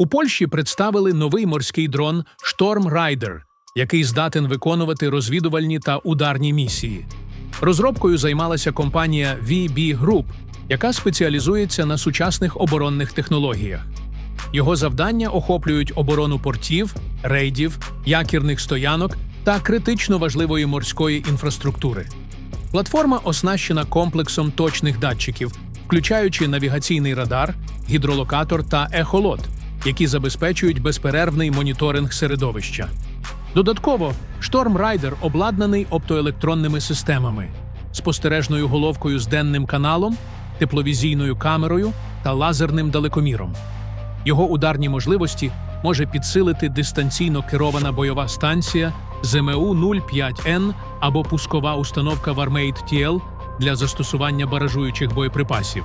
У Польщі представили новий морський дрон Storm Rider, який здатен виконувати розвідувальні та ударні місії. Розробкою займалася компанія VB Group, яка спеціалізується на сучасних оборонних технологіях. Його завдання охоплюють оборону портів, рейдів, якірних стоянок та критично важливої морської інфраструктури. Платформа оснащена комплексом точних датчиків, включаючи навігаційний радар, гідролокатор та ехолот, які забезпечують безперервний моніторинг середовища. Додатково, Storm Rider обладнаний оптоелектронними системами, спостережною головкою з денним каналом, тепловізійною камерою та лазерним далекоміром. Його ударні можливості може підсилити дистанційно керована бойова станція ЗМУ 05 н або пускова установка Warmate TL для застосування баражуючих боєприпасів.